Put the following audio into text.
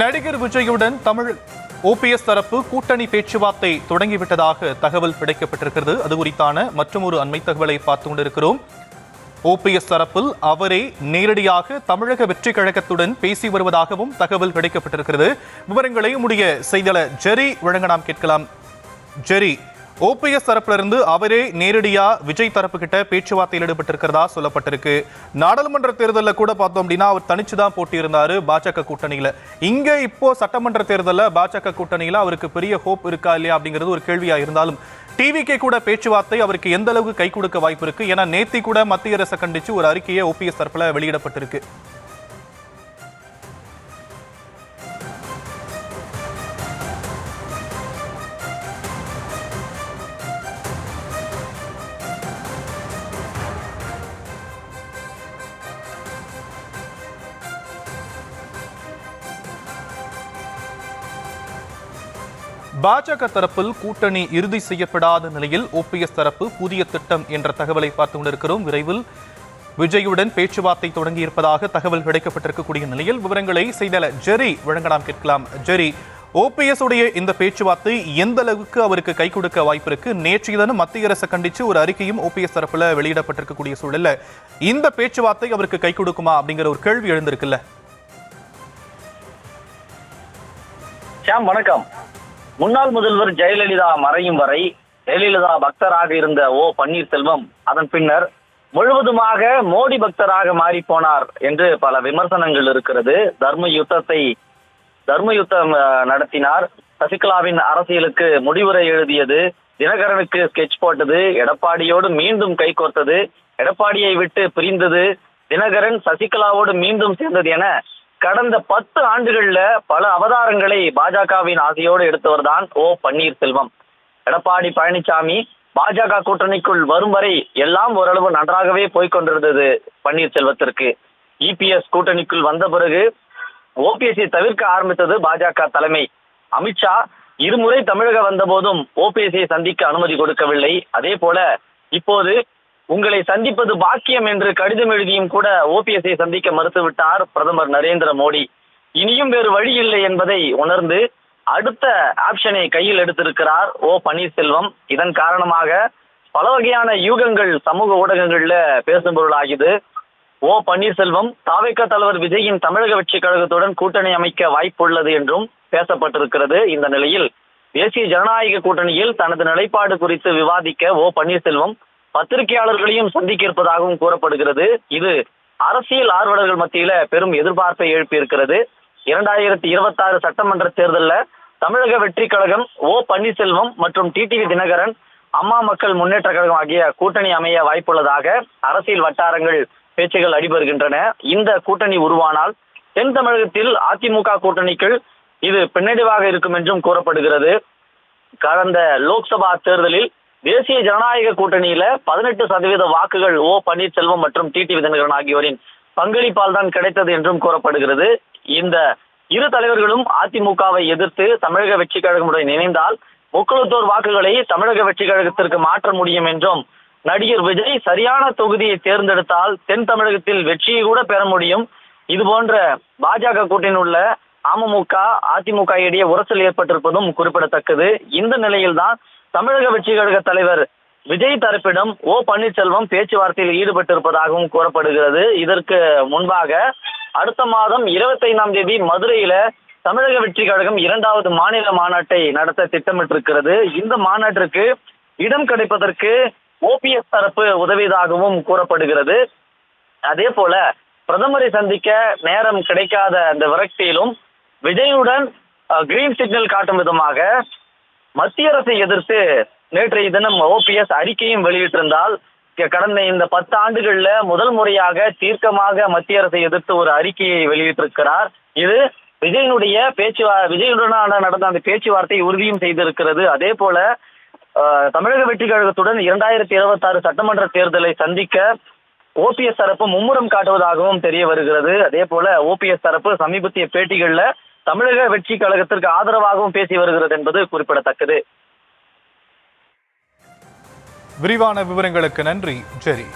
நடிகர் விஜயுடன் தமிழ் ஓபிஎஸ் தரப்பு கூட்டணி பேச்சுவார்த்தை தொடங்கிவிட்டதாக தகவல் கிடைக்கப்பட்டிருக்கிறது. அது குறித்தான மற்றொரு அண்மை தகவலை பார்த்து கொண்டிருக்கிறோம். ஓபிஎஸ் தரப்பில் அவரே நேரடியாக தமிழக வெற்றி கழகத்துடன் பேசி வருவதாகவும் தகவல் கிடைக்கப்பட்டிருக்கிறது. விவரங்களை உடைய செய்தியாளர் ஜெரி வழங்க நாம் கேட்கலாம். ஜெரி ஓபிஎஸ் தரப்புல இருந்து அவரே நேரடியா விஜய் தரப்பு கிட்ட பேச்சுவார்த்தையில் ஈடுபட்டிருக்கிறதா சொல்லப்பட்டிருக்கு. நாடாளுமன்ற தேர்தலில் கூட பார்த்தோம் அப்படின்னா அவர் தனிச்சு தான் போட்டியிருந்தாரு பாஜக கூட்டணியில. இங்கே இப்போ சட்டமன்ற தேர்தலில் பாஜக கூட்டணியில் அவருக்கு பெரிய ஹோப் இருக்கா இல்லையா அப்படிங்கிறது ஒரு கேள்வியா இருந்தாலும் டிவிக்கே கூட பேச்சுவார்த்தை அவருக்கு எந்த அளவுக்கு கை கொடுக்க வாய்ப்பு இருக்கு? ஏன்னா நேத்தி கூட மத்திய அரசை கண்டிச்சு ஒரு அறிக்கையை ஓபிஎஸ் தரப்புல வெளியிடப்பட்டிருக்கு. பாஜக தரப்பில் கூட்டணி இறுதி செய்யப்படாத நிலையில் ஓபிஎஸ் தரப்பு புதிய திட்டம் என்ற தகவலை பார்த்து கொண்டிருக்கிறோம். விரைவில் விஜயுடன் பேச்சுவார்த்தை தொடங்கி இருப்பதாக தகவல் கிடைக்கப்பட்டிருக்கக்கூடிய நிலையில் விவரங்களை செய்தல ஜெரி வழங்கலாம் கேட்கலாம். ஜெரி ஓபிஎஸ் உடைய இந்த பேச்சுவார்த்தை எந்த அளவுக்கு அவருக்கு கை கொடுக்க வாய்ப்பு இருக்கு? நேற்றைய தினம் மத்திய அரசை கண்டிச்சு ஒரு அறிக்கையும் ஓபிஎஸ் தரப்புல வெளியிடப்பட்டிருக்கக்கூடிய சூழல்ல இந்த பேச்சுவார்த்தை அவருக்கு கை கொடுக்குமா அப்படிங்கிற ஒரு கேள்வி எழுந்திருக்குல்ல. வணக்கம். முன்னாள் முதல்வர் ஜெயலலிதா மறையும் வரை ஜெயலலிதா பக்தராக இருந்த ஓ பன்னீர்செல்வம் அதன் பின்னர் முழுவதுமாக மோடி பக்தராக மாறி போனார் என்று பல விமர்சனங்கள் இருக்கிறது. தர்ம யுத்தத்தை தர்ம யுத்தம் நடத்தினார். சசிகலாவின் அரசியலுக்கு முடிவுரை எழுதியது. தினகரனுக்கு ஸ்கெட்ச் போட்டது. எடப்பாடியோடு மீண்டும் கைகோர்த்தது எடப்பாடியை விட்டு பிரிந்தது. தினகரன் சசிகலாவோடு மீண்டும் சேர்ந்தது என கடந்த பத்து ஆண்டுகள்ல பல அவதாரங்களை பாஜகவின் ஆசையோடு எடுத்தவர்தான் ஓ பன்னீர்செல்வம். எடப்பாடி பழனிசாமி பாஜக கூட்டணிக்குள் வரும் வரை எல்லாம் ஓரளவு நன்றாகவே போய்கொண்டிருந்தது பன்னீர்செல்வத்திற்கு. இபிஎஸ் கூட்டணிக்குள் வந்த பிறகு ஓபிஎஸ்ஐ தவிர்க்க ஆரம்பித்தது பாஜக தலைமை. அமித்ஷா இருமுறை தமிழக வந்தபோதும் ஓபிஎஸ்ஐ சந்திக்க அனுமதி கொடுக்கவில்லை. அதே போல இப்போது உங்களை சந்திப்பது பாக்கியம் என்று கடிதம் எழுதியும் கூட ஓபிஎஸ்ஐ சந்திக்க மறுத்துவிட்டார் பிரதமர் நரேந்திர மோடி. இனியும் வேறு வழி இல்லை என்பதை உணர்ந்து அடுத்த ஆப்ஷனை கையில் எடுத்திருக்கிறார் ஓ பன்னீர்செல்வம். இதன் காரணமாக பல வகையான யூகங்கள் சமூக ஊடகங்கள்ல பேசும் பொருளாகிது. ஓ பன்னீர்செல்வம் தாவேக்க தலைவர் விஜயின் தமிழக வெற்றி கழகத்துடன் கூட்டணி அமைக்க வாய்ப்புள்ளது என்றும் பேசப்பட்டிருக்கிறது. இந்த நிலையில் தேசிய ஜனநாயக கூட்டணியில் தனது நிலைப்பாடு குறித்து விவாதிக்க ஓ பன்னீர்செல்வம் பத்திரிகையாளர்களையும் சந்திக்க இருப்பதாகவும் கூறப்படுகிறது. இது அரசியல் ஆர்வலர்கள் மத்தியில பெரும் எதிர்பார்ப்பை எழுப்பியிருக்கிறது இரண்டாயிரத்தி இருபத்தாறு சட்டமன்ற தேர்தலில் தமிழக வெற்றி கழகம் ஓ பன்னீர்செல்வம் மற்றும் டிடிவி தினகரன் அம்மா மக்கள் முன்னேற்ற கழகம் ஆகிய கூட்டணி அமைய வாய்ப்புள்ளதாக அரசியல் வட்டாரங்கள் பேச்சுகள் அடிபடுகின்றன. இந்த கூட்டணி உருவானால் தென் தமிழகத்தில் அதிமுக கூட்டணிக்குள் இது பின்னடைவாக இருக்கும் என்றும் கூறப்படுகிறது. கடந்த லோக்சபா தேர்தலில் தேசிய ஜனநாயக கூட்டணியில பதினெட்டு சதவீத வாக்குகள் ஓ பன்னீர்செல்வம் மற்றும் டிடிவி தினகரன் ஆகியோரின் பங்களிப்பால் தான் கிடைத்தது என்றும் கூறப்படுகிறது. இந்த இரு தலைவர்களும் அதிமுகவை எதிர்த்து தமிழக வெற்றி கழகமுடன் இணைந்தால் முக்குளத்தோர் வாக்குகளை தமிழக வெற்றி கழகத்திற்கு மாற்ற முடியும் என்றும் நடிகர் விஜய் சரியான தொகுதியை தேர்ந்தெடுத்தால் தென் தமிழகத்தில் வெற்றியை கூட பெற முடியும். இது போன்ற பாஜக கூட்டணியில் உள்ள அமமுக அதிமுக இடையே உரசல் ஏற்பட்டிருப்பதும் குறிப்பிடத்தக்கது. இந்த நிலையில்தான் தமிழக வெற்றி கழக தலைவர் விஜய் தரப்பிடம் ஓ பன்னீர்செல்வம் பேச்சுவார்த்தையில் ஈடுபட்டிருப்பதாகவும் கூறப்படுகிறது. இதற்கு முன்பாக அடுத்த மாதம் இருபத்தி ஐந்தாம் தேதி மதுரையில தமிழக வெற்றி கழகம் இரண்டாவது மாநில மாநாட்டை நடத்த திட்டமிட்டிருக்கிறது. இந்த மாநாட்டிற்கு இடம் கிடைப்பதற்கு ஓபிஎஸ் தரப்பு உதவியதாகவும் கூறப்படுகிறது. அதே போல பிரதமரை சந்திக்க நேரம் கிடைக்காத அந்த விரக்தியிலும் விஜயுடன் கிரீன் சிக்னல் காட்டும் விதமாக மத்திய அரசை எதிர்த்து நேற்றைய தினம் ஓபிஎஸ் அறிக்கையும் வெளியிட்டிருந்தால் கடந்த இந்த பத்து ஆண்டுகள்ல முதல் முறையாக தீர்க்கமாக மத்திய அரசை எதிர்த்து ஒரு அறிக்கையை வெளியிட்டிருக்கிறார். இது விஜயனுடைய பேச்சுவா விஜயனுடனான நடந்த அந்த பேச்சுவார்த்தையை உறுதியும் செய்திருக்கிறது. அதே போல தமிழக வெற்றி கழகத்துடன் இரண்டாயிரத்தி இருபத்தாறு சட்டமன்ற தேர்தலை சந்திக்க ஓபிஎஸ் தரப்பு மும்முரம் காட்டுவதாகவும் தெரிய வருகிறது. அதே போல ஓபிஎஸ் தரப்பு சமீபத்திய பேட்டிகள்ல தமிழக வெற்றி கழகத்திற்கு ஆதரவாகவும் பேசி வருகிறது என்பது குறிப்பிடத்தக்கது. விரிவான விவரங்களுக்கு நன்றி ஜெரி.